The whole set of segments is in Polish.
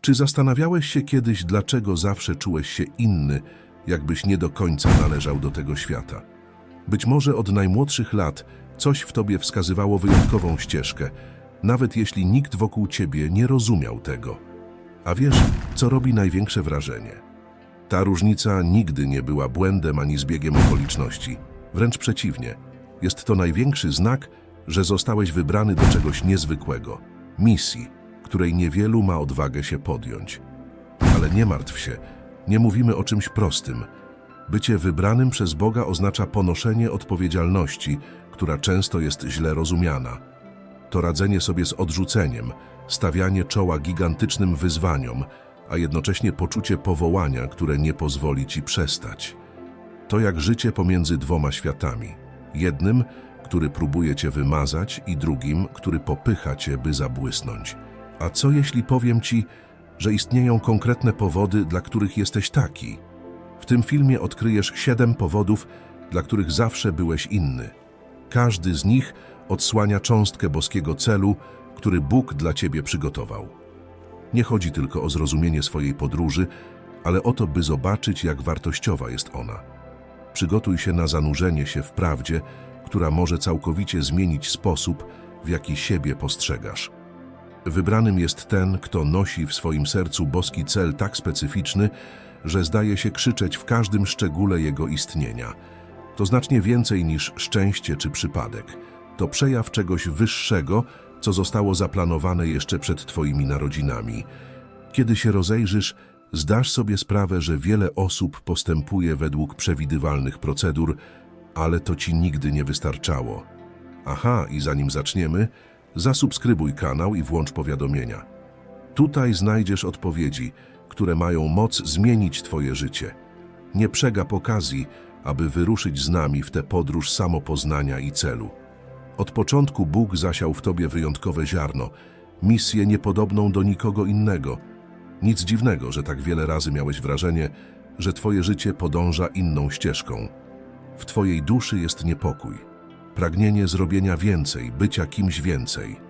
Czy zastanawiałeś się kiedyś, dlaczego zawsze czułeś się inny, jakbyś nie do końca należał do tego świata? Być może od najmłodszych lat coś w tobie wskazywało wyjątkową ścieżkę, nawet jeśli nikt wokół ciebie nie rozumiał tego. A wiesz, co robi największe wrażenie? Ta różnica nigdy nie była błędem ani zbiegiem okoliczności. Wręcz przeciwnie. Jest to największy znak, że zostałeś wybrany do czegoś niezwykłego misji, której niewielu ma odwagę się podjąć. Ale nie martw się, nie mówimy o czymś prostym. Bycie wybranym przez Boga oznacza ponoszenie odpowiedzialności, która często jest źle rozumiana. To radzenie sobie z odrzuceniem, stawianie czoła gigantycznym wyzwaniom, a jednocześnie poczucie powołania, które nie pozwoli ci przestać. To jak życie pomiędzy dwoma światami. Jednym, który próbuje cię wymazać i drugim, który popycha cię, by zabłysnąć. A co jeśli powiem ci, że istnieją konkretne powody, dla których jesteś taki? W tym filmie odkryjesz siedem powodów, dla których zawsze byłeś inny. Każdy z nich odsłania cząstkę boskiego celu, który Bóg dla ciebie przygotował. Nie chodzi tylko o zrozumienie swojej podróży, ale o to, by zobaczyć, jak wartościowa jest ona. Przygotuj się na zanurzenie się w prawdzie, która może całkowicie zmienić sposób, w jaki siebie postrzegasz. Wybranym jest ten, kto nosi w swoim sercu boski cel tak specyficzny, że zdaje się krzyczeć w każdym szczególe jego istnienia. To znacznie więcej niż szczęście czy przypadek. To przejaw czegoś wyższego, co zostało zaplanowane jeszcze przed Twoimi narodzinami. Kiedy się rozejrzysz, zdasz sobie sprawę, że wiele osób postępuje według przewidywalnych procedur, ale to Ci nigdy nie wystarczało. Aha, i zanim zaczniemy, zasubskrybuj kanał i włącz powiadomienia. Tutaj znajdziesz odpowiedzi, które mają moc zmienić Twoje życie. Nie przegap okazji, aby wyruszyć z nami w tę podróż samopoznania i celu. Od początku Bóg zasiał w Tobie wyjątkowe ziarno, misję niepodobną do nikogo innego. Nic dziwnego, że tak wiele razy miałeś wrażenie, że Twoje życie podąża inną ścieżką. W Twojej duszy jest niepokój, pragnienie zrobienia więcej, bycia kimś więcej.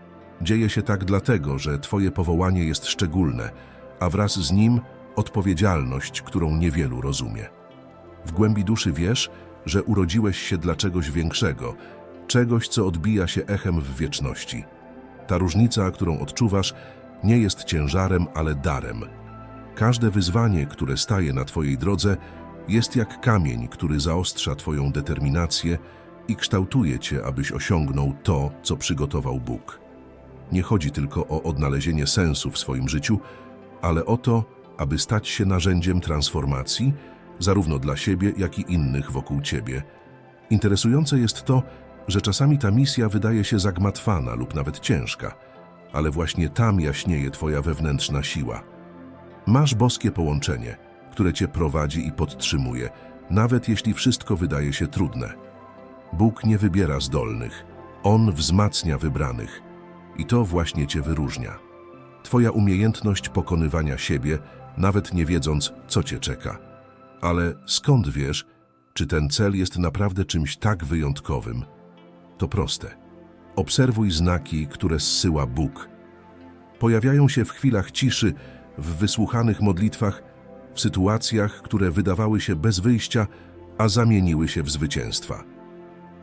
Dzieje się tak dlatego, że Twoje powołanie jest szczególne, a wraz z nim odpowiedzialność, którą niewielu rozumie. W głębi duszy wiesz, że urodziłeś się dla czegoś większego, czegoś, co odbija się echem w wieczności. Ta różnica, którą odczuwasz, nie jest ciężarem, ale darem. Każde wyzwanie, które staje na Twojej drodze, jest jak kamień, który zaostrza Twoją determinację i kształtuje Cię, abyś osiągnął to, co przygotował Bóg. Nie chodzi tylko o odnalezienie sensu w swoim życiu, ale o to, aby stać się narzędziem transformacji, zarówno dla siebie, jak i innych wokół Ciebie. Interesujące jest to, że czasami ta misja wydaje się zagmatwana lub nawet ciężka, ale właśnie tam jaśnieje Twoja wewnętrzna siła. Masz boskie połączenie, które Cię prowadzi i podtrzymuje, nawet jeśli wszystko wydaje się trudne. Bóg nie wybiera zdolnych, On wzmacnia wybranych i to właśnie Cię wyróżnia. Twoja umiejętność pokonywania siebie, nawet nie wiedząc, co Cię czeka. Ale skąd wiesz, czy ten cel jest naprawdę czymś tak wyjątkowym? To proste. Obserwuj znaki, które zsyła Bóg. Pojawiają się w chwilach ciszy, w wysłuchanych modlitwach, w sytuacjach, które wydawały się bez wyjścia, a zamieniły się w zwycięstwa.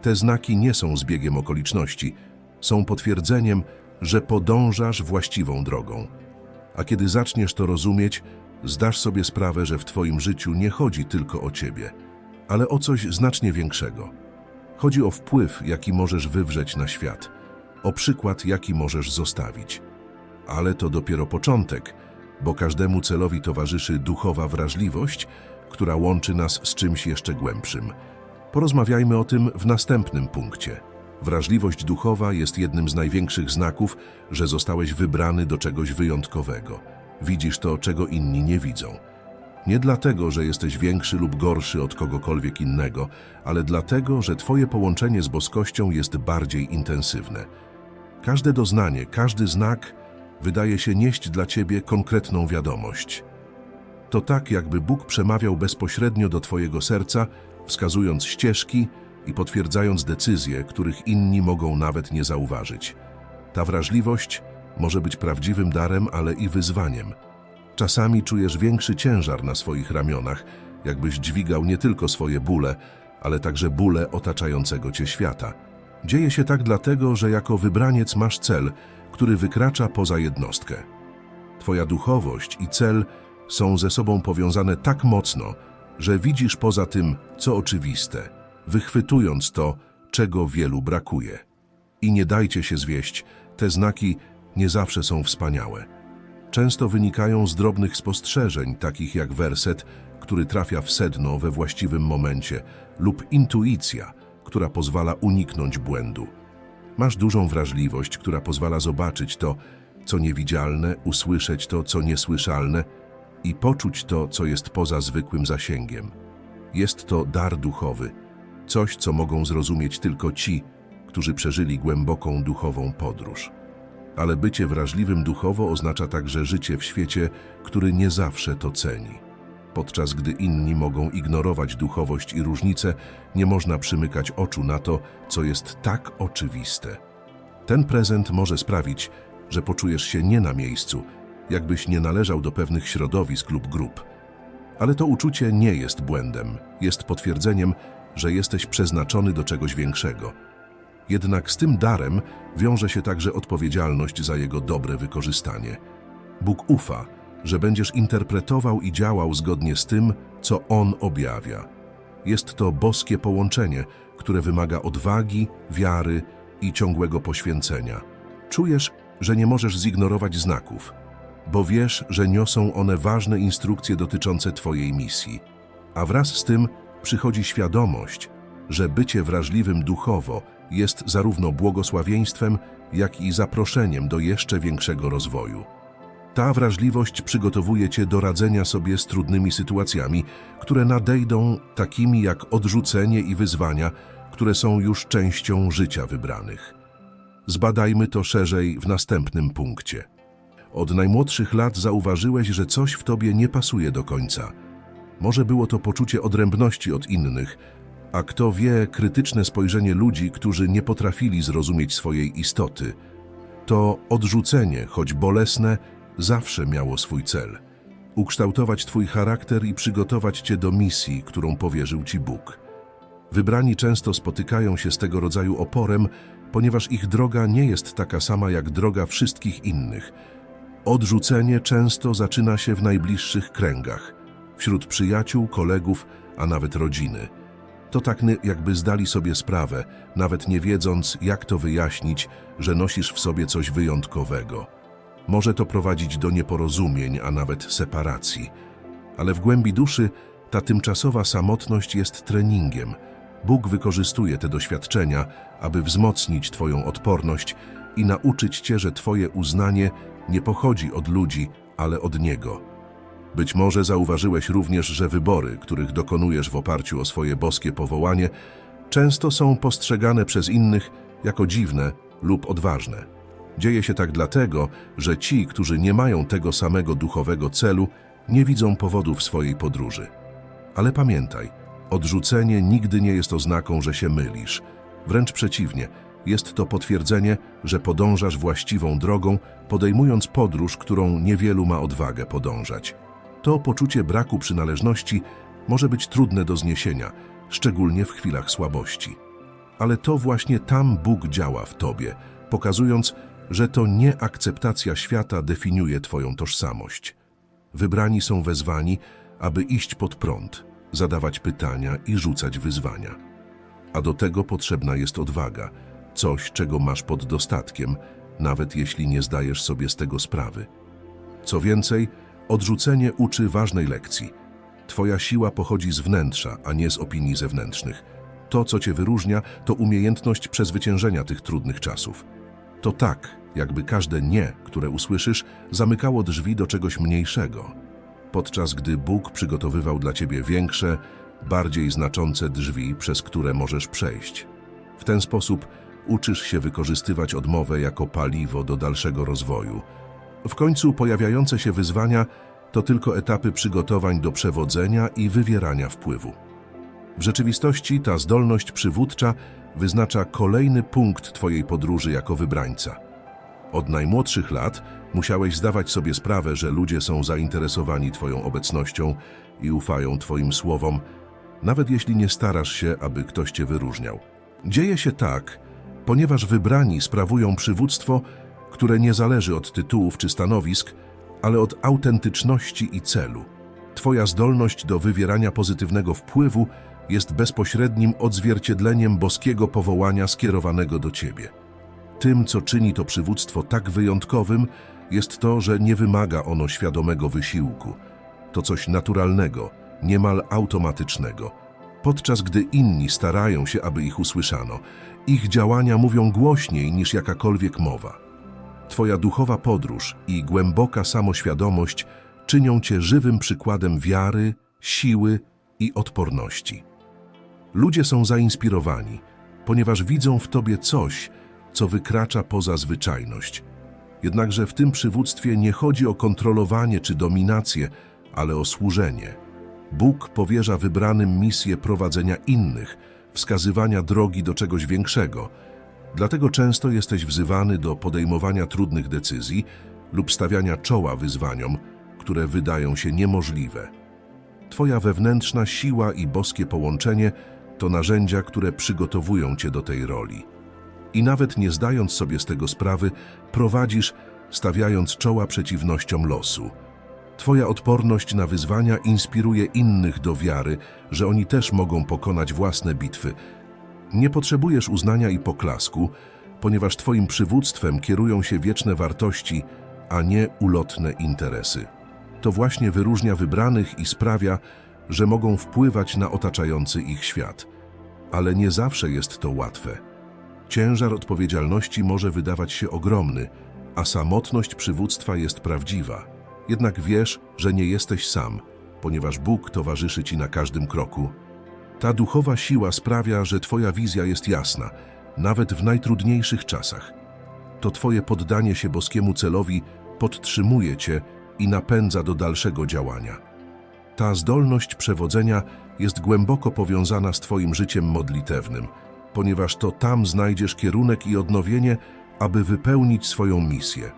Te znaki nie są zbiegiem okoliczności, są potwierdzeniem, że podążasz właściwą drogą. A kiedy zaczniesz to rozumieć, zdasz sobie sprawę, że w Twoim życiu nie chodzi tylko o Ciebie, ale o coś znacznie większego. Chodzi o wpływ, jaki możesz wywrzeć na świat, o przykład, jaki możesz zostawić. Ale to dopiero początek, bo każdemu celowi towarzyszy duchowa wrażliwość, która łączy nas z czymś jeszcze głębszym. Porozmawiajmy o tym w następnym punkcie. Wrażliwość duchowa jest jednym z największych znaków, że zostałeś wybrany do czegoś wyjątkowego. Widzisz to, czego inni nie widzą. Nie dlatego, że jesteś większy lub gorszy od kogokolwiek innego, ale dlatego, że Twoje połączenie z boskością jest bardziej intensywne. Każde doznanie, każdy znak wydaje się nieść dla Ciebie konkretną wiadomość. To tak, jakby Bóg przemawiał bezpośrednio do Twojego serca, wskazując ścieżki i potwierdzając decyzje, których inni mogą nawet nie zauważyć. Ta wrażliwość może być prawdziwym darem, ale i wyzwaniem. Czasami czujesz większy ciężar na swoich ramionach, jakbyś dźwigał nie tylko swoje bóle, ale także bóle otaczającego cię świata. Dzieje się tak dlatego, że jako wybraniec masz cel, który wykracza poza jednostkę. Twoja duchowość i cel są ze sobą powiązane tak mocno, że widzisz poza tym, co oczywiste, wychwytując to, czego wielu brakuje. I nie dajcie się zwieść, te znaki nie zawsze są wspaniałe. Często wynikają z drobnych spostrzeżeń, takich jak werset, który trafia w sedno we właściwym momencie, lub intuicja, która pozwala uniknąć błędu. Masz dużą wrażliwość, która pozwala zobaczyć to, co niewidzialne, usłyszeć to, co niesłyszalne i poczuć to, co jest poza zwykłym zasięgiem. Jest to dar duchowy, coś, co mogą zrozumieć tylko ci, którzy przeżyli głęboką duchową podróż. Ale bycie wrażliwym duchowo oznacza także życie w świecie, który nie zawsze to ceni. Podczas gdy inni mogą ignorować duchowość i różnice, nie można przymykać oczu na to, co jest tak oczywiste. Ten prezent może sprawić, że poczujesz się nie na miejscu, jakbyś nie należał do pewnych środowisk lub grup. Ale to uczucie nie jest błędem, jest potwierdzeniem, że jesteś przeznaczony do czegoś większego. Jednak z tym darem wiąże się także odpowiedzialność za jego dobre wykorzystanie. Bóg ufa, że będziesz interpretował i działał zgodnie z tym, co On objawia. Jest to boskie połączenie, które wymaga odwagi, wiary i ciągłego poświęcenia. Czujesz, że nie możesz zignorować znaków, bo wiesz, że niosą one ważne instrukcje dotyczące Twojej misji. A wraz z tym przychodzi świadomość, że bycie wrażliwym duchowo jest zarówno błogosławieństwem, jak i zaproszeniem do jeszcze większego rozwoju. Ta wrażliwość przygotowuje cię do radzenia sobie z trudnymi sytuacjami, które nadejdą, takimi jak odrzucenie i wyzwania, które są już częścią życia wybranych. Zbadajmy to szerzej w następnym punkcie. Od najmłodszych lat zauważyłeś, że coś w tobie nie pasuje do końca. Może było to poczucie odrębności od innych, a kto wie, krytyczne spojrzenie ludzi, którzy nie potrafili zrozumieć swojej istoty. To odrzucenie, choć bolesne, zawsze miało swój cel. Ukształtować Twój charakter i przygotować Cię do misji, którą powierzył Ci Bóg. Wybrani często spotykają się z tego rodzaju oporem, ponieważ ich droga nie jest taka sama jak droga wszystkich innych. Odrzucenie często zaczyna się w najbliższych kręgach, wśród przyjaciół, kolegów, a nawet rodziny. To tak jakby zdali sobie sprawę, nawet nie wiedząc, jak to wyjaśnić, że nosisz w sobie coś wyjątkowego. Może to prowadzić do nieporozumień, a nawet separacji. Ale w głębi duszy ta tymczasowa samotność jest treningiem. Bóg wykorzystuje te doświadczenia, aby wzmocnić Twoją odporność i nauczyć Cię, że Twoje uznanie nie pochodzi od ludzi, ale od Niego. Być może zauważyłeś również, że wybory, których dokonujesz w oparciu o swoje boskie powołanie, często są postrzegane przez innych jako dziwne lub odważne. Dzieje się tak dlatego, że ci, którzy nie mają tego samego duchowego celu, nie widzą powodów swojej podróży. Ale pamiętaj, odrzucenie nigdy nie jest oznaką, że się mylisz. Wręcz przeciwnie, jest to potwierdzenie, że podążasz właściwą drogą, podejmując podróż, którą niewielu ma odwagę podążać. To poczucie braku przynależności może być trudne do zniesienia, szczególnie w chwilach słabości. Ale to właśnie tam Bóg działa w tobie, pokazując, że to nie akceptacja świata definiuje Twoją tożsamość. Wybrani są wezwani, aby iść pod prąd, zadawać pytania i rzucać wyzwania. A do tego potrzebna jest odwaga, coś, czego masz pod dostatkiem, nawet jeśli nie zdajesz sobie z tego sprawy. Co więcej, odrzucenie uczy ważnej lekcji. Twoja siła pochodzi z wnętrza, a nie z opinii zewnętrznych. To, co cię wyróżnia, to umiejętność przezwyciężenia tych trudnych czasów. To tak, jakby każde nie, które usłyszysz, zamykało drzwi do czegoś mniejszego, podczas gdy Bóg przygotowywał dla ciebie większe, bardziej znaczące drzwi, przez które możesz przejść. W ten sposób uczysz się wykorzystywać odmowę jako paliwo do dalszego rozwoju. W końcu pojawiające się wyzwania to tylko etapy przygotowań do przewodzenia i wywierania wpływu. W rzeczywistości ta zdolność przywódcza wyznacza kolejny punkt Twojej podróży jako wybrańca. Od najmłodszych lat musiałeś zdawać sobie sprawę, że ludzie są zainteresowani Twoją obecnością i ufają Twoim słowom, nawet jeśli nie starasz się, aby ktoś Cię wyróżniał. Dzieje się tak, ponieważ wybrani sprawują przywództwo, które nie zależy od tytułów czy stanowisk, ale od autentyczności i celu. Twoja zdolność do wywierania pozytywnego wpływu jest bezpośrednim odzwierciedleniem boskiego powołania skierowanego do Ciebie. Tym, co czyni to przywództwo tak wyjątkowym, jest to, że nie wymaga ono świadomego wysiłku. To coś naturalnego, niemal automatycznego. Podczas gdy inni starają się, aby ich usłyszano, ich działania mówią głośniej niż jakakolwiek mowa. Twoja duchowa podróż i głęboka samoświadomość czynią Cię żywym przykładem wiary, siły i odporności. Ludzie są zainspirowani, ponieważ widzą w Tobie coś, co wykracza poza zwyczajność. Jednakże w tym przywództwie nie chodzi o kontrolowanie czy dominację, ale o służenie. Bóg powierza wybranym misję prowadzenia innych, wskazywania drogi do czegoś większego. Dlatego często jesteś wzywany do podejmowania trudnych decyzji lub stawiania czoła wyzwaniom, które wydają się niemożliwe. Twoja wewnętrzna siła i boskie połączenie to narzędzia, które przygotowują cię do tej roli. I nawet nie zdając sobie z tego sprawy, prowadzisz, stawiając czoła przeciwnościom losu. Twoja odporność na wyzwania inspiruje innych do wiary, że oni też mogą pokonać własne bitwy. Nie potrzebujesz uznania i poklasku, ponieważ Twoim przywództwem kierują się wieczne wartości, a nie ulotne interesy. To właśnie wyróżnia wybranych i sprawia, że mogą wpływać na otaczający ich świat. Ale nie zawsze jest to łatwe. Ciężar odpowiedzialności może wydawać się ogromny, a samotność przywództwa jest prawdziwa. Jednak wiesz, że nie jesteś sam, ponieważ Bóg towarzyszy ci na każdym kroku. Ta duchowa siła sprawia, że Twoja wizja jest jasna, nawet w najtrudniejszych czasach. To Twoje poddanie się boskiemu celowi podtrzymuje Cię i napędza do dalszego działania. Ta zdolność przewodzenia jest głęboko powiązana z Twoim życiem modlitewnym, ponieważ to tam znajdziesz kierunek i odnowienie, aby wypełnić swoją misję.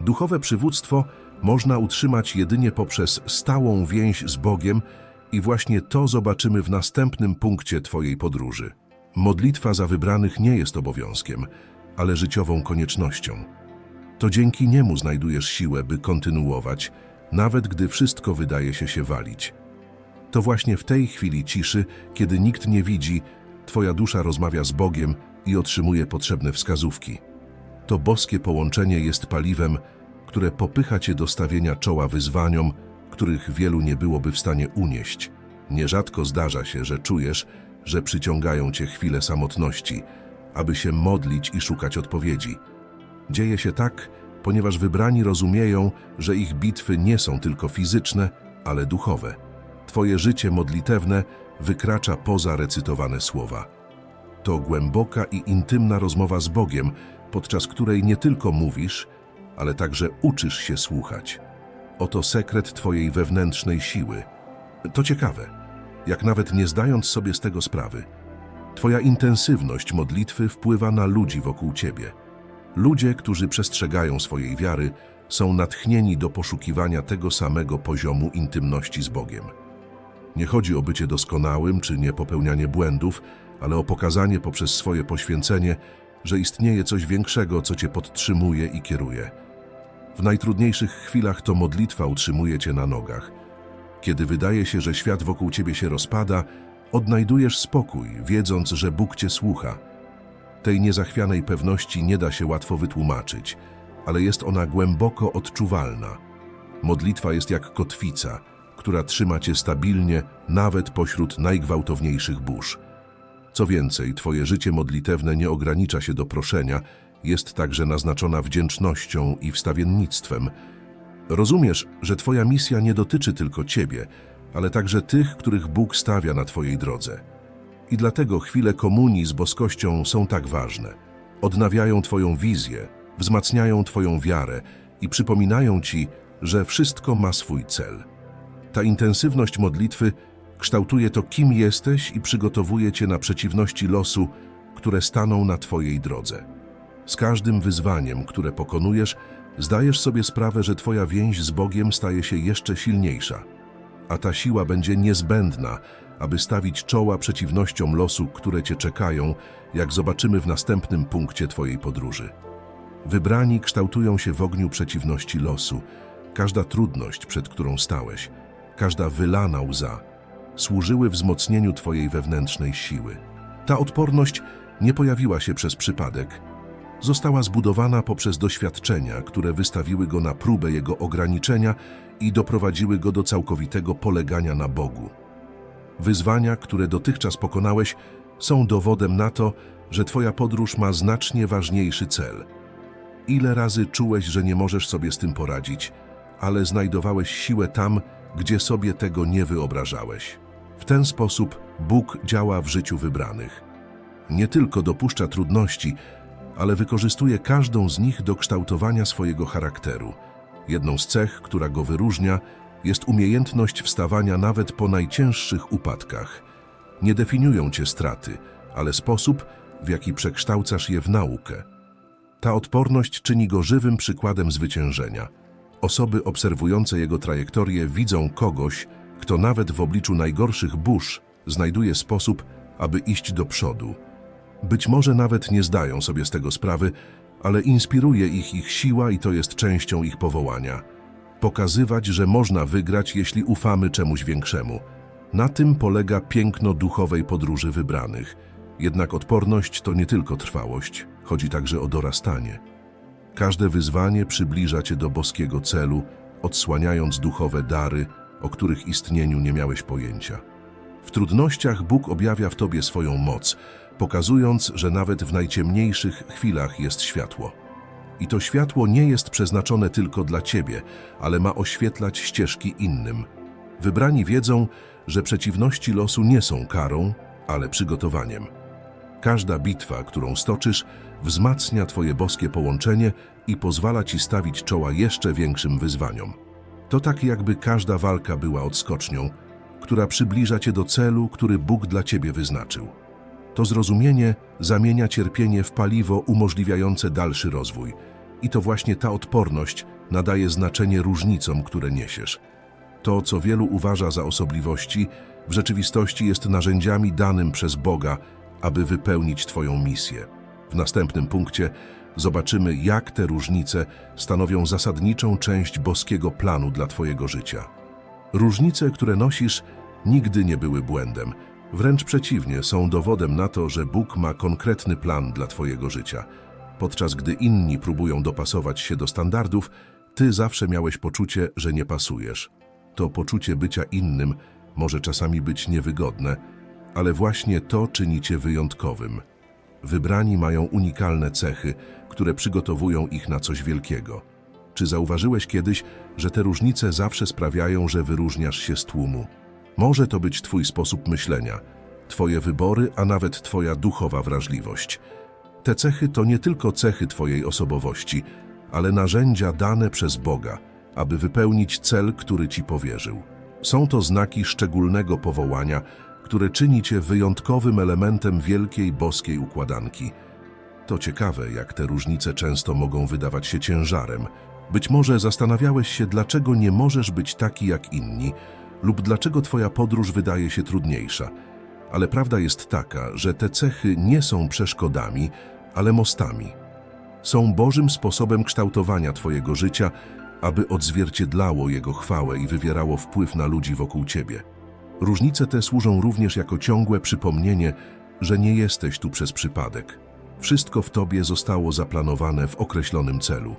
Duchowe przywództwo można utrzymać jedynie poprzez stałą więź z Bogiem i właśnie to zobaczymy w następnym punkcie Twojej podróży. Modlitwa za wybranych nie jest obowiązkiem, ale życiową koniecznością. To dzięki niemu znajdujesz siłę, by kontynuować, nawet gdy wszystko wydaje się się walić. To właśnie w tej chwili ciszy, kiedy nikt nie widzi, Twoja dusza rozmawia z Bogiem i otrzymuje potrzebne wskazówki. To boskie połączenie jest paliwem, które popycha Cię do stawienia czoła wyzwaniom, których wielu nie byłoby w stanie unieść. Nierzadko zdarza się, że czujesz, że przyciągają Cię chwile samotności, aby się modlić i szukać odpowiedzi. Dzieje się tak, ponieważ wybrani rozumieją, że ich bitwy nie są tylko fizyczne, ale duchowe. Twoje życie modlitewne wykracza poza recytowane słowa. To głęboka i intymna rozmowa z Bogiem, podczas której nie tylko mówisz, ale także uczysz się słuchać. Oto sekret Twojej wewnętrznej siły. To ciekawe, jak nawet nie zdając sobie z tego sprawy, Twoja intensywność modlitwy wpływa na ludzi wokół Ciebie. Ludzie, którzy przestrzegają swojej wiary, są natchnieni do poszukiwania tego samego poziomu intymności z Bogiem. Nie chodzi o bycie doskonałym czy nie popełnianie błędów, ale o pokazanie poprzez swoje poświęcenie, że istnieje coś większego, co Cię podtrzymuje i kieruje. W najtrudniejszych chwilach to modlitwa utrzymuje Cię na nogach. Kiedy wydaje się, że świat wokół Ciebie się rozpada, odnajdujesz spokój, wiedząc, że Bóg Cię słucha. Tej niezachwianej pewności nie da się łatwo wytłumaczyć, ale jest ona głęboko odczuwalna. Modlitwa jest jak kotwica, która trzyma cię stabilnie nawet pośród najgwałtowniejszych burz. Co więcej, twoje życie modlitewne nie ogranicza się do proszenia, jest także naznaczona wdzięcznością i wstawiennictwem. Rozumiesz, że twoja misja nie dotyczy tylko ciebie, ale także tych, których Bóg stawia na twojej drodze. I dlatego chwile komunii z boskością są tak ważne. Odnawiają Twoją wizję, wzmacniają Twoją wiarę i przypominają Ci, że wszystko ma swój cel. Ta intensywność modlitwy kształtuje to, kim jesteś i przygotowuje Cię na przeciwności losu, które staną na Twojej drodze. Z każdym wyzwaniem, które pokonujesz, zdajesz sobie sprawę, że Twoja więź z Bogiem staje się jeszcze silniejsza. A ta siła będzie niezbędna, aby stawić czoła przeciwnościom losu, które Cię czekają, jak zobaczymy w następnym punkcie Twojej podróży. Wybrani kształtują się w ogniu przeciwności losu. Każda trudność, przed którą stałeś, każda wylana łza, służyły wzmocnieniu Twojej wewnętrznej siły. Ta odporność nie pojawiła się przez przypadek. Została zbudowana poprzez doświadczenia, które wystawiły go na próbę jego ograniczenia i doprowadziły go do całkowitego polegania na Bogu. Wyzwania, które dotychczas pokonałeś, są dowodem na to, że Twoja podróż ma znacznie ważniejszy cel. Ile razy czułeś, że nie możesz sobie z tym poradzić, ale znajdowałeś siłę tam, gdzie sobie tego nie wyobrażałeś. W ten sposób Bóg działa w życiu wybranych. Nie tylko dopuszcza trudności, ale wykorzystuje każdą z nich do kształtowania swojego charakteru. Jedną z cech, która go wyróżnia, jest umiejętność wstawania nawet po najcięższych upadkach. Nie definiują cię straty, ale sposób, w jaki przekształcasz je w naukę. Ta odporność czyni go żywym przykładem zwyciężenia. Osoby obserwujące jego trajektorię widzą kogoś, kto nawet w obliczu najgorszych burz znajduje sposób, aby iść do przodu. Być może nawet nie zdają sobie z tego sprawy, ale inspiruje ich ich siła i to jest częścią ich powołania. Pokazywać, że można wygrać, jeśli ufamy czemuś większemu. Na tym polega piękno duchowej podróży wybranych. Jednak odporność to nie tylko trwałość, chodzi także o dorastanie. Każde wyzwanie przybliża cię do boskiego celu, odsłaniając duchowe dary, o których istnieniu nie miałeś pojęcia. W trudnościach Bóg objawia w tobie swoją moc, pokazując, że nawet w najciemniejszych chwilach jest światło. I to światło nie jest przeznaczone tylko dla ciebie, ale ma oświetlać ścieżki innym. Wybrani wiedzą, że przeciwności losu nie są karą, ale przygotowaniem. Każda bitwa, którą stoczysz, wzmacnia Twoje boskie połączenie i pozwala Ci stawić czoła jeszcze większym wyzwaniom. To tak jakby każda walka była odskocznią, która przybliża Cię do celu, który Bóg dla Ciebie wyznaczył. To zrozumienie zamienia cierpienie w paliwo umożliwiające dalszy rozwój. I to właśnie ta odporność nadaje znaczenie różnicom, które niesiesz. To, co wielu uważa za osobliwości, w rzeczywistości jest narzędziami danym przez Boga, aby wypełnić Twoją misję. W następnym punkcie zobaczymy, jak te różnice stanowią zasadniczą część boskiego planu dla Twojego życia. Różnice, które nosisz, nigdy nie były błędem. Wręcz przeciwnie, są dowodem na to, że Bóg ma konkretny plan dla Twojego życia. Podczas gdy inni próbują dopasować się do standardów, Ty zawsze miałeś poczucie, że nie pasujesz. To poczucie bycia innym może czasami być niewygodne, ale właśnie to czyni Cię wyjątkowym. Wybrani mają unikalne cechy, które przygotowują ich na coś wielkiego. Czy zauważyłeś kiedyś, że te różnice zawsze sprawiają, że wyróżniasz się z tłumu? Może to być Twój sposób myślenia, Twoje wybory, a nawet Twoja duchowa wrażliwość. Te cechy to nie tylko cechy Twojej osobowości, ale narzędzia dane przez Boga, aby wypełnić cel, który Ci powierzył. Są to znaki szczególnego powołania, które czyni Cię wyjątkowym elementem wielkiej boskiej układanki. To ciekawe, jak te różnice często mogą wydawać się ciężarem. Być może zastanawiałeś się, dlaczego nie możesz być taki jak inni, lub dlaczego Twoja podróż wydaje się trudniejsza. Ale prawda jest taka, że te cechy nie są przeszkodami, ale mostami. Są Bożym sposobem kształtowania Twojego życia, aby odzwierciedlało Jego chwałę i wywierało wpływ na ludzi wokół Ciebie. Różnice te służą również jako ciągłe przypomnienie, że nie jesteś tu przez przypadek. Wszystko w Tobie zostało zaplanowane w określonym celu.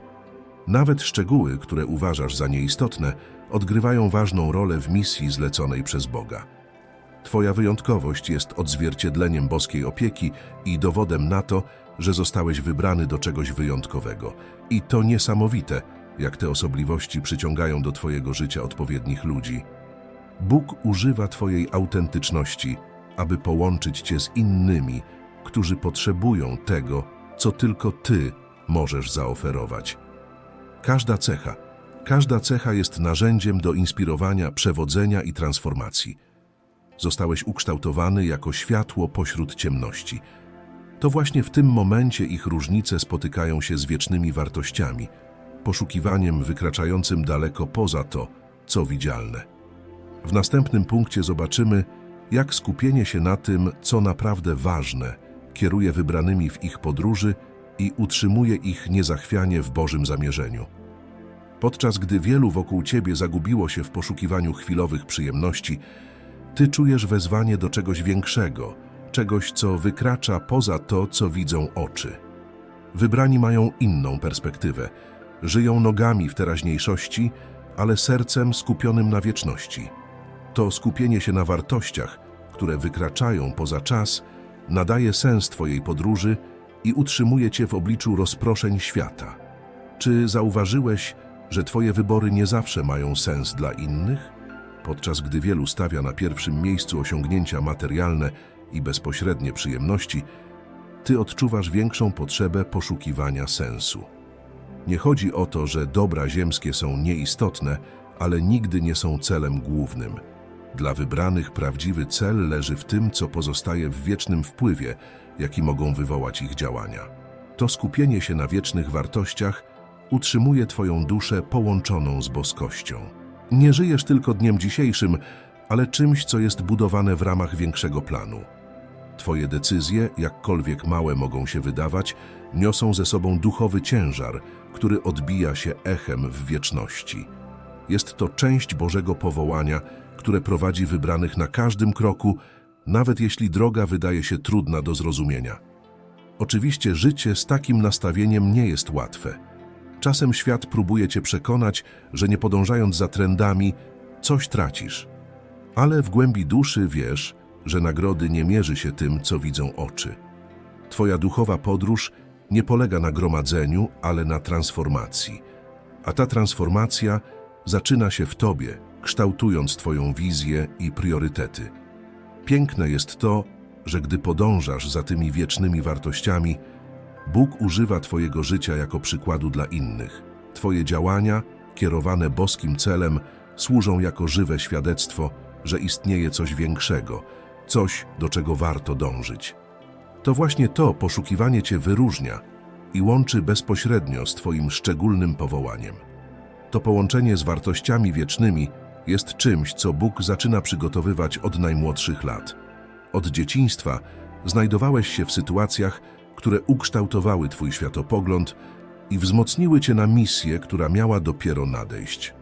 Nawet szczegóły, które uważasz za nieistotne, odgrywają ważną rolę w misji zleconej przez Boga. Twoja wyjątkowość jest odzwierciedleniem boskiej opieki i dowodem na to, że zostałeś wybrany do czegoś wyjątkowego. I to niesamowite, jak te osobliwości przyciągają do Twojego życia odpowiednich ludzi. Bóg używa Twojej autentyczności, aby połączyć Cię z innymi, którzy potrzebują tego, co tylko Ty możesz zaoferować. Każda cecha, każda cecha jest narzędziem do inspirowania, przewodzenia i transformacji. Zostałeś ukształtowany jako światło pośród ciemności. To właśnie w tym momencie ich różnice spotykają się z wiecznymi wartościami, poszukiwaniem wykraczającym daleko poza to, co widzialne. W następnym punkcie zobaczymy, jak skupienie się na tym, co naprawdę ważne, kieruje wybranymi w ich podróży i utrzymuje ich niezachwianie w Bożym zamierzeniu. Podczas gdy wielu wokół ciebie zagubiło się w poszukiwaniu chwilowych przyjemności, ty czujesz wezwanie do czegoś większego, czegoś, co wykracza poza to, co widzą oczy. Wybrani mają inną perspektywę. Żyją nogami w teraźniejszości, ale sercem skupionym na wieczności. To skupienie się na wartościach, które wykraczają poza czas, nadaje sens Twojej podróży i utrzymuje Cię w obliczu rozproszeń świata. Czy zauważyłeś, że Twoje wybory nie zawsze mają sens dla innych? Podczas gdy wielu stawia na pierwszym miejscu osiągnięcia materialne i bezpośrednie przyjemności, Ty odczuwasz większą potrzebę poszukiwania sensu. Nie chodzi o to, że dobra ziemskie są nieistotne, ale nigdy nie są celem głównym. Dla wybranych prawdziwy cel leży w tym, co pozostaje w wiecznym wpływie, jaki mogą wywołać ich działania. To skupienie się na wiecznych wartościach utrzymuje Twoją duszę połączoną z boskością. Nie żyjesz tylko dniem dzisiejszym, ale czymś, co jest budowane w ramach większego planu. Twoje decyzje, jakkolwiek małe mogą się wydawać, niosą ze sobą duchowy ciężar, który odbija się echem w wieczności. Jest to część Bożego powołania, które prowadzi wybranych na każdym kroku, nawet jeśli droga wydaje się trudna do zrozumienia. Oczywiście życie z takim nastawieniem nie jest łatwe. Czasem świat próbuje cię przekonać, że nie podążając za trendami, coś tracisz. Ale w głębi duszy wiesz, że nagrody nie mierzy się tym, co widzą oczy. Twoja duchowa podróż nie polega na gromadzeniu, ale na transformacji. A ta transformacja zaczyna się w Tobie, kształtując Twoją wizję i priorytety. Piękne jest to, że gdy podążasz za tymi wiecznymi wartościami, Bóg używa Twojego życia jako przykładu dla innych. Twoje działania, kierowane boskim celem, służą jako żywe świadectwo, że istnieje coś większego, coś, do czego warto dążyć. To właśnie to poszukiwanie Cię wyróżnia i łączy bezpośrednio z Twoim szczególnym powołaniem. To połączenie z wartościami wiecznymi jest czymś, co Bóg zaczyna przygotowywać od najmłodszych lat. Od dzieciństwa znajdowałeś się w sytuacjach, które ukształtowały Twój światopogląd i wzmocniły Cię na misję, która miała dopiero nadejść.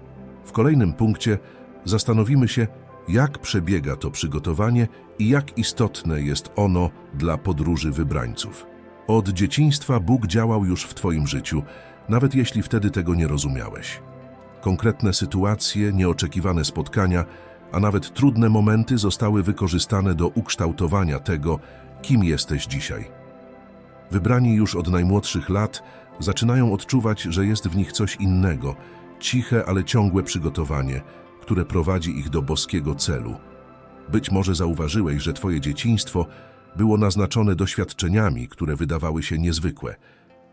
W kolejnym punkcie zastanowimy się, jak przebiega to przygotowanie i jak istotne jest ono dla podróży wybrańców. Od dzieciństwa Bóg działał już w Twoim życiu, nawet jeśli wtedy tego nie rozumiałeś. Konkretne sytuacje, nieoczekiwane spotkania, a nawet trudne momenty zostały wykorzystane do ukształtowania tego, kim jesteś dzisiaj. Wybrani już od najmłodszych lat zaczynają odczuwać, że jest w nich coś innego, ciche, ale ciągłe przygotowanie, które prowadzi ich do boskiego celu. Być może zauważyłeś, że Twoje dzieciństwo było naznaczone doświadczeniami, które wydawały się niezwykłe.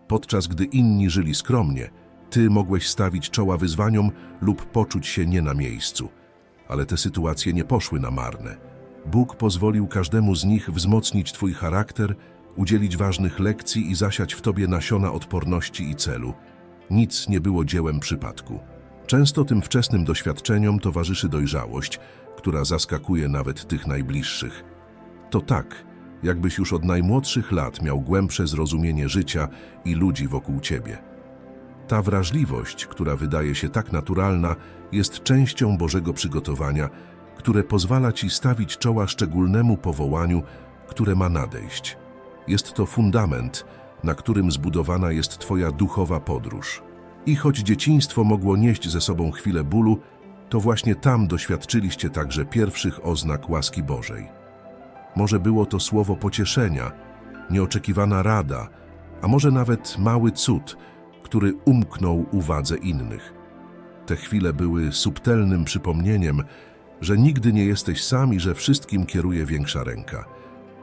Podczas gdy inni żyli skromnie, Ty mogłeś stawić czoła wyzwaniom lub poczuć się nie na miejscu. Ale te sytuacje nie poszły na marne. Bóg pozwolił każdemu z nich wzmocnić Twój charakter, udzielić ważnych lekcji i zasiać w Tobie nasiona odporności i celu. Nic nie było dziełem przypadku. Często tym wczesnym doświadczeniom towarzyszy dojrzałość, która zaskakuje nawet tych najbliższych. To tak, jakbyś już od najmłodszych lat miał głębsze zrozumienie życia i ludzi wokół ciebie. Ta wrażliwość, która wydaje się tak naturalna, jest częścią Bożego przygotowania, które pozwala ci stawić czoła szczególnemu powołaniu, które ma nadejść. Jest to fundament, na którym zbudowana jest Twoja duchowa podróż. I choć dzieciństwo mogło nieść ze sobą chwilę bólu, to właśnie tam doświadczyliście także pierwszych oznak łaski Bożej. Może było to słowo pocieszenia, nieoczekiwana rada, a może nawet mały cud, który umknął uwadze innych. Te chwile były subtelnym przypomnieniem, że nigdy nie jesteś sam i że wszystkim kieruje większa ręka.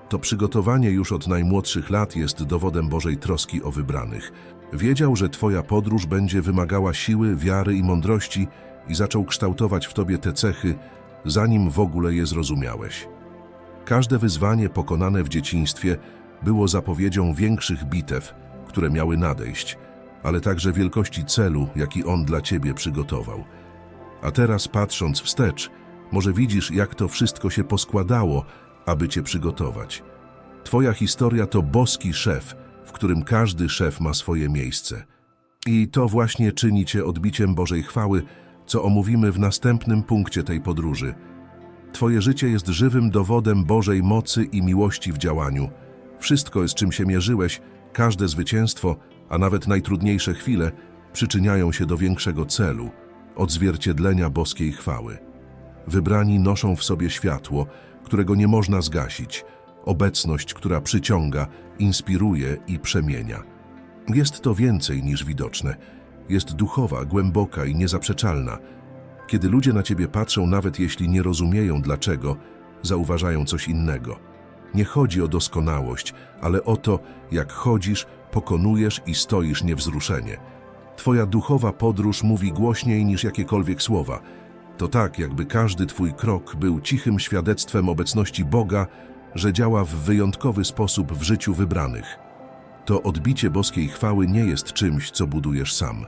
To przygotowanie już od najmłodszych lat jest dowodem Bożej troski o wybranych. Wiedział, że Twoja podróż będzie wymagała siły, wiary i mądrości i zaczął kształtować w Tobie te cechy, zanim w ogóle je zrozumiałeś. Każde wyzwanie pokonane w dzieciństwie było zapowiedzią większych bitew, które miały nadejść, ale także wielkości celu, jaki On dla Ciebie przygotował. A teraz patrząc wstecz, może widzisz, jak to wszystko się poskładało, aby Cię przygotować. Twoja historia to boski szef, w którym każdy szef ma swoje miejsce. I to właśnie czyni Cię odbiciem Bożej chwały, co omówimy w następnym punkcie tej podróży. Twoje życie jest żywym dowodem Bożej mocy i miłości w działaniu. Wszystko, z czym się mierzyłeś, każde zwycięstwo, a nawet najtrudniejsze chwile, przyczyniają się do większego celu, odzwierciedlenia boskiej chwały. Wybrani noszą w sobie światło, którego nie można zgasić, obecność, która przyciąga, inspiruje i przemienia. Jest to więcej niż widoczne. Jest duchowa, głęboka i niezaprzeczalna. Kiedy ludzie na ciebie patrzą, nawet jeśli nie rozumieją dlaczego, zauważają coś innego. Nie chodzi o doskonałość, ale o to, jak chodzisz, pokonujesz i stoisz niewzruszenie. Twoja duchowa podróż mówi głośniej niż jakiekolwiek słowa. To tak, jakby każdy twój krok był cichym świadectwem obecności Boga, że działa w wyjątkowy sposób w życiu wybranych. To odbicie boskiej chwały nie jest czymś, co budujesz sam.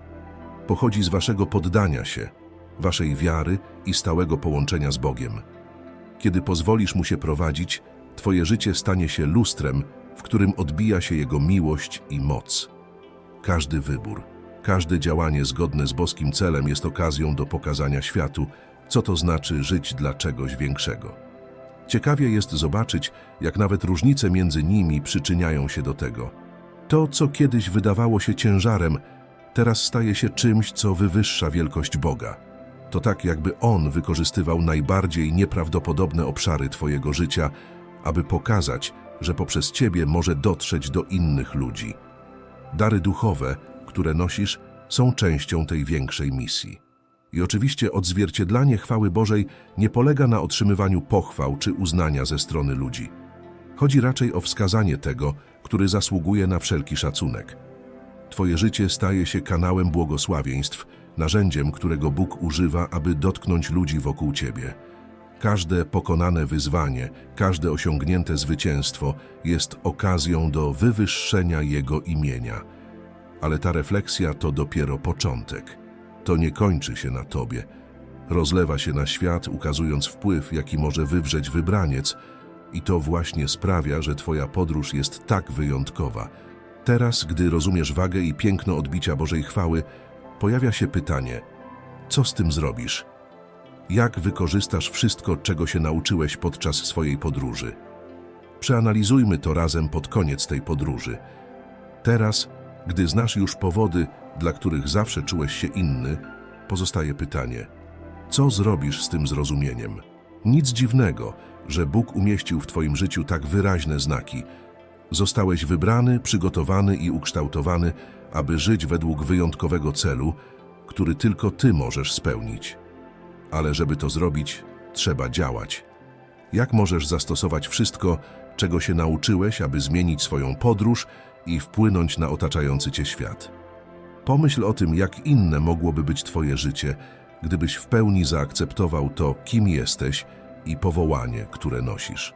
Pochodzi z waszego poddania się, waszej wiary i stałego połączenia z Bogiem. Kiedy pozwolisz Mu się prowadzić, Twoje życie stanie się lustrem, w którym odbija się Jego miłość i moc. Każdy wybór, każde działanie zgodne z boskim celem jest okazją do pokazania światu, co to znaczy żyć dla czegoś większego. Ciekawie jest zobaczyć, jak nawet różnice między nimi przyczyniają się do tego. To, co kiedyś wydawało się ciężarem, teraz staje się czymś, co wywyższa wielkość Boga. To tak, jakby On wykorzystywał najbardziej nieprawdopodobne obszary Twojego życia, aby pokazać, że poprzez Ciebie może dotrzeć do innych ludzi. Dary duchowe, które nosisz, są częścią tej większej misji. I oczywiście odzwierciedlanie chwały Bożej nie polega na otrzymywaniu pochwał czy uznania ze strony ludzi. Chodzi raczej o wskazanie tego, który zasługuje na wszelki szacunek. Twoje życie staje się kanałem błogosławieństw, narzędziem, którego Bóg używa, aby dotknąć ludzi wokół Ciebie. Każde pokonane wyzwanie, każde osiągnięte zwycięstwo jest okazją do wywyższenia Jego imienia. Ale ta refleksja to dopiero początek. To nie kończy się na Tobie. Rozlewa się na świat, ukazując wpływ, jaki może wywrzeć wybraniec, i to właśnie sprawia, że Twoja podróż jest tak wyjątkowa. Teraz, gdy rozumiesz wagę i piękno odbicia Bożej chwały, pojawia się pytanie: co z tym zrobisz? Jak wykorzystasz wszystko, czego się nauczyłeś podczas swojej podróży? Przeanalizujmy to razem pod koniec tej podróży. Teraz, gdy znasz już powody, dla których zawsze czułeś się inny, pozostaje pytanie: co zrobisz z tym zrozumieniem? Nic dziwnego, że Bóg umieścił w Twoim życiu tak wyraźne znaki. Zostałeś wybrany, przygotowany i ukształtowany, aby żyć według wyjątkowego celu, który tylko Ty możesz spełnić. Ale żeby to zrobić, trzeba działać. Jak możesz zastosować wszystko, czego się nauczyłeś, aby zmienić swoją podróż i wpłynąć na otaczający Cię świat? Pomyśl o tym, jak inne mogłoby być Twoje życie, gdybyś w pełni zaakceptował to, kim jesteś i powołanie, które nosisz.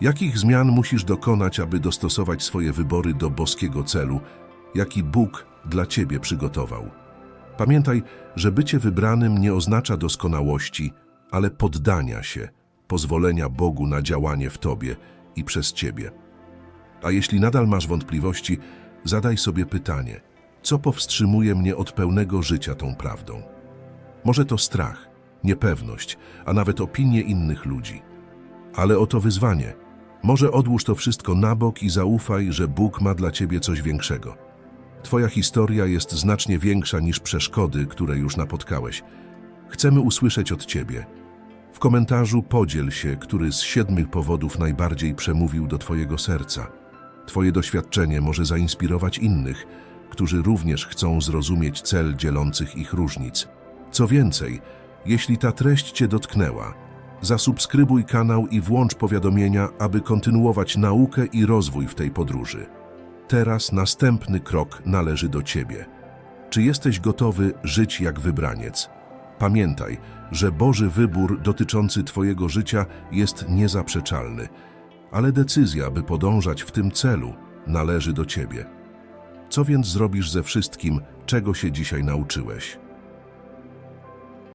Jakich zmian musisz dokonać, aby dostosować swoje wybory do boskiego celu, jaki Bóg dla Ciebie przygotował? Pamiętaj, że bycie wybranym nie oznacza doskonałości, ale poddania się, pozwolenia Bogu na działanie w Tobie i przez Ciebie. A jeśli nadal masz wątpliwości, zadaj sobie pytanie, co powstrzymuje mnie od pełnego życia tą prawdą? Może to strach, niepewność, a nawet opinie innych ludzi. Ale oto wyzwanie. Może odłóż to wszystko na bok i zaufaj, że Bóg ma dla Ciebie coś większego. Twoja historia jest znacznie większa niż przeszkody, które już napotkałeś. Chcemy usłyszeć od Ciebie. W komentarzu podziel się, który z siedmiu powodów najbardziej przemówił do Twojego serca. Twoje doświadczenie może zainspirować innych, którzy również chcą zrozumieć cel dzielących ich różnic. Co więcej, jeśli ta treść Cię dotknęła, zasubskrybuj kanał i włącz powiadomienia, aby kontynuować naukę i rozwój w tej podróży. Teraz następny krok należy do Ciebie. Czy jesteś gotowy żyć jak wybraniec? Pamiętaj, że Boży wybór dotyczący Twojego życia jest niezaprzeczalny, ale decyzja, by podążać w tym celu, należy do ciebie. Co więc zrobisz ze wszystkim, czego się dzisiaj nauczyłeś?